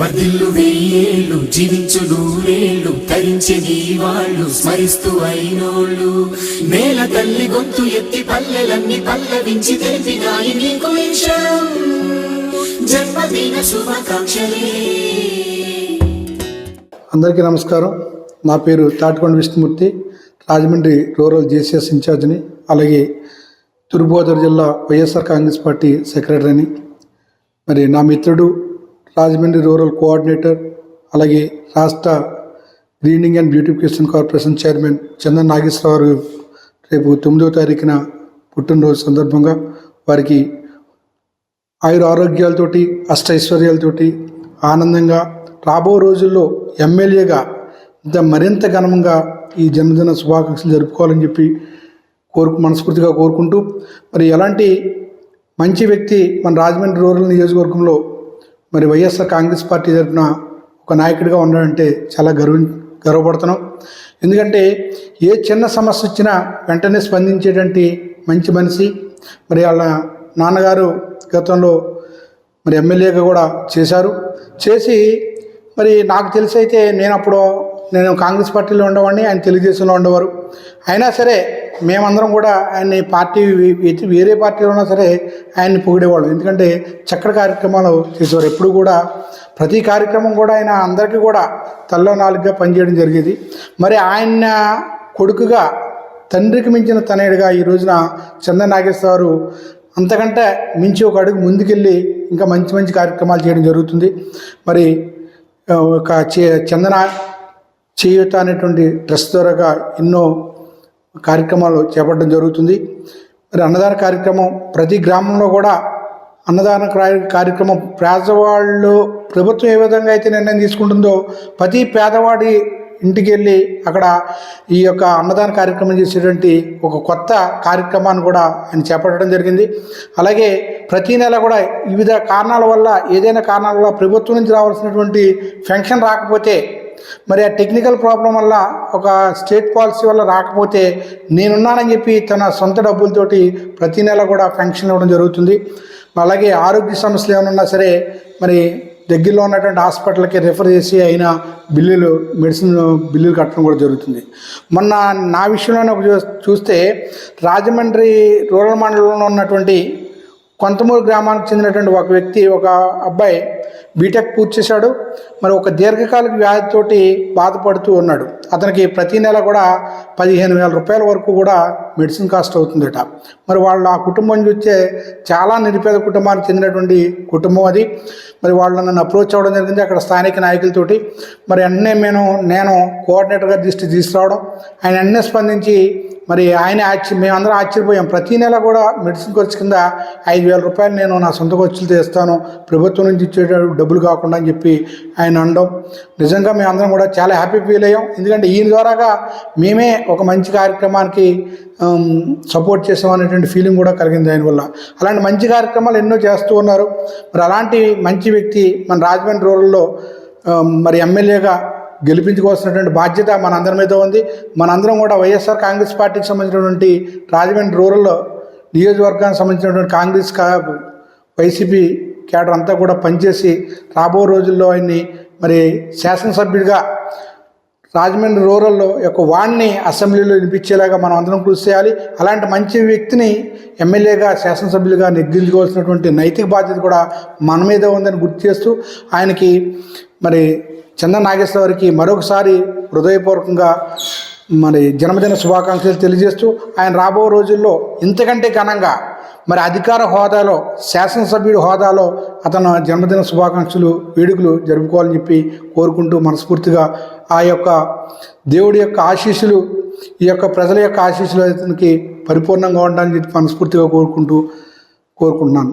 వర్ధిల్లు వెయ్యేళ్ళు జీవించు నూరేళ్ళు తరించే నీ వాళ్ళు స్మరిస్తూ అయినోళ్ళు. నేల తల్లి గొంతు ఎత్తి పల్లెలన్నీ పల్లవించి తెలిపినాయి నీకు జన్మదిన శుభాకాంక్షలే. అందరికీ నమస్కారం. నా పేరు తాటికొండ విష్ణుమూర్తి రాజమండ్రి రూరల్ జేసీఎస్ ఇన్ఛార్జిని అలాగే తూర్పుగోదావరి జిల్లా వైఎస్ఆర్ కాంగ్రెస్ పార్టీ సెక్రటరీని. మరి నా మిత్రుడు రాజమండ్రి రూరల్ కోఆర్డినేటర్ అలాగే రాష్ట్ర greening and beautification corporation chairman Chandan Nageswara Rao garu రేపు తొమ్మిదవ తారీఖున పుట్టినరోజు సందర్భంగా వారికి ఆయుర ఆరోగ్యాలతోటి అష్టైశ్వర్యాలతోటి ఆనందంగా రాబో రోజుల్లో ఎమ్మెల్యేగా ఇంత మరింత ఘనంగా ఈ జన్మదిన శుభాకాంక్షలు జరుపుకోవాలని చెప్పి కోరుకు మనస్ఫూర్తిగా కోరుకుంటూ మరి ఎలాంటి మంచి వ్యక్తి మన రాజమండ్రి రూరల్ నియోజకవర్గంలో మరి వైఎస్ఆర్ కాంగ్రెస్ పార్టీ తరఫున ఒక నాయకుడిగా ఉన్నాడంటే చాలా గర్వ గర్వపడుతున్నాం. ఎందుకంటే ఏ చిన్న సమస్య వచ్చినా వెంటనే స్పందించేటువంటి మంచి మనిషి. మరి వాళ్ళ నాన్నగారు గతంలో మరి ఎమ్మెల్యేగా కూడా చేశారు. చేసి మరి నాకు తెలిసి అయితే నేను అప్పుడు నేను కాంగ్రెస్ పార్టీలో ఉండేవాడిని ఆయన తెలుగుదేశంలో ఉండేవారు. అయినా సరే మేమందరం కూడా ఆయన్ని పార్టీ వేరే పార్టీలో ఉన్నా సరే ఆయన్ని పొగిడేవాళ్ళం. ఎందుకంటే చక్కటి కార్యక్రమాలు చేసేవారు. ఎప్పుడు కూడా ప్రతి కార్యక్రమం కూడా ఆయన అందరికీ కూడా తల్లో నాలుగుగా పనిచేయడం జరిగేది. మరి ఆయన కొడుకుగా తండ్రికి మించిన తనయుడిగా ఈ రోజున చందన నాగేశ్వరరావు అంతకంటే మించి ఒక అడుగు ముందుకెళ్ళి ఇంకా మంచి మంచి కార్యక్రమాలు చేయడం జరుగుతుంది. మరి ఒక చందన చేయూత అనేటువంటి ట్రస్ట్ ద్వారా ఎన్నో కార్యక్రమాలు చేపట్టడం జరుగుతుంది. మరి అన్నదాన కార్యక్రమం ప్రతి గ్రామంలో కూడా అన్నదాన కార్యక్రమం పేదవాళ్ళు ప్రభుత్వం ఏ విధంగా అయితే నిర్ణయం తీసుకుంటుందో ప్రతి పేదవాడి ఇంటికి వెళ్ళి అక్కడ ఈ యొక్క అన్నదాన కార్యక్రమం చేసేటువంటి ఒక కొత్త కార్యక్రమాన్ని కూడా ఆయన చేపట్టడం జరిగింది. అలాగే ప్రతి నెల కూడా వివిధ కారణాల వల్ల ఏదైనా కారణాల వల్ల ప్రభుత్వం నుంచి రావాల్సినటువంటి పెన్షన్ రాకపోతే మరి ఆ టెక్నికల్ ప్రాబ్లం వల్ల ఒక స్టేట్ పాలసీ వల్ల రాకపోతే నేనున్నానని చెప్పి తన సొంత డబ్బులతోటి ప్రతి నెల కూడా పెన్షన్ ఇవ్వడం జరుగుతుంది. అలాగే ఆరోగ్య సమస్యలు ఏమైనా సరే మరి దగ్గరలో ఉన్నటువంటి హాస్పిటల్కి రిఫర్ చేసి అయిన బిల్లులు మెడిసిన్ బిల్లులు కట్టడం కూడా జరుగుతుంది. మొన్న నా విషయంలోనే ఒక చూ- చూస్తే రాజమండ్రి రూరల్ మండలంలో ఉన్నటువంటి కొంతమూరు గ్రామానికి చెందినటువంటి ఒక వ్యక్తి ఒక అబ్బాయి బీటెక్ పూర్తి చేశాడు. మరి ఒక దీర్ఘకాలిక వ్యాధితోటి బాధపడుతూ ఉన్నాడు. అతనికి ప్రతి నెల కూడా పదిహేను వేల రూపాయల వరకు కూడా మెడిసిన్ కాస్ట్ అవుతుందట. మరి వాళ్ళు ఆ కుటుంబం చూస్తే చాలా నిరుపేద కుటుంబానికి చెందినటువంటి కుటుంబం అది. మరి వాళ్ళు నన్ను అప్రోచ్ అవ్వడం జరిగింది అక్కడ స్థానిక నాయకులతోటి. మరి వెంటనే నేను నేను కోఆర్డినేటర్గా దృష్టి తీసుకురావడం. ఆయన వెంటనే స్పందించి మరి ఆయన ఆశ్చర్య మేమందరం ఆశ్చర్యపోయాం. ప్రతి నెల కూడా మెడిసిన్ ఖర్చు కింద ఐదు వేల రూపాయలు నేను నా సొంత ఖర్చులు తెస్తాను. ప్రభుత్వం నుంచి ఇచ్చే డబ్బులు కాకుండా అని చెప్పి ఆయన అనడం. నిజంగా మేమందరం కూడా చాలా హ్యాపీ ఫీల్ అయ్యాం. ఎందుకంటే ఈయన ద్వారాగా మేమే ఒక మంచి కార్యక్రమానికి సపోర్ట్ చేసాం అనేటువంటి ఫీలింగ్ కూడా కలిగింది ఆయన వల్ల. అలాంటి మంచి కార్యక్రమాలు ఎన్నో చేస్తూ ఉన్నారు. మరి అలాంటి మంచి వ్యక్తి మన రాజమండ్రి రూరల్లో మరి ఎమ్మెల్యేగా గెలిపించుకోవాల్సినటువంటి బాధ్యత మనందరి మీద ఉంది. మనందరం కూడా వైఎస్ఆర్ కాంగ్రెస్ పార్టీకి సంబంధించినటువంటి రాజమండ్రి రూరల్ నియోజకవర్గానికి సంబంధించినటువంటి కాంగ్రెస్ కా వైసీపీ కేడర్ అంతా కూడా పనిచేసి రాబో రోజుల్లో ఆయన్ని మరి శాసనసభ్యుడిగా రాజమండ్రి రూరల్లో యొక్క వాణ్ణి అసెంబ్లీలో వినిపించేలాగా మనం అందరం కృషి చేయాలి. అలాంటి మంచి వ్యక్తిని ఎమ్మెల్యేగా శాసనసభ్యులుగా నెగ్గించుకోవాల్సినటువంటి నైతిక బాధ్యత కూడా మన మీద ఉందని గుర్తు చేస్తూ ఆయనకి మరి చందన నాగేశ్వరరావుకి మరొకసారి హృదయపూర్వకంగా మరి జన్మదిన శుభాకాంక్షలు తెలియజేస్తూ ఆయన రాబో రోజుల్లో ఇంతకంటే ఘనంగా మరి అధికార హోదాలో శాసనసభ్యుడి హోదాలో అతను జన్మదిన శుభాకాంక్షలు వేడుకలు జరుపుకోవాలని చెప్పి కోరుకుంటూ మనస్ఫూర్తిగా ఆ యొక్క దేవుడి యొక్క ఆశీస్సులు ఈ యొక్క ప్రజల యొక్క ఆశీస్సులు అతనికి పరిపూర్ణంగా ఉండాలని చెప్పి మనస్ఫూర్తిగా కోరుకుంటూ కోరుకుంటున్నాను.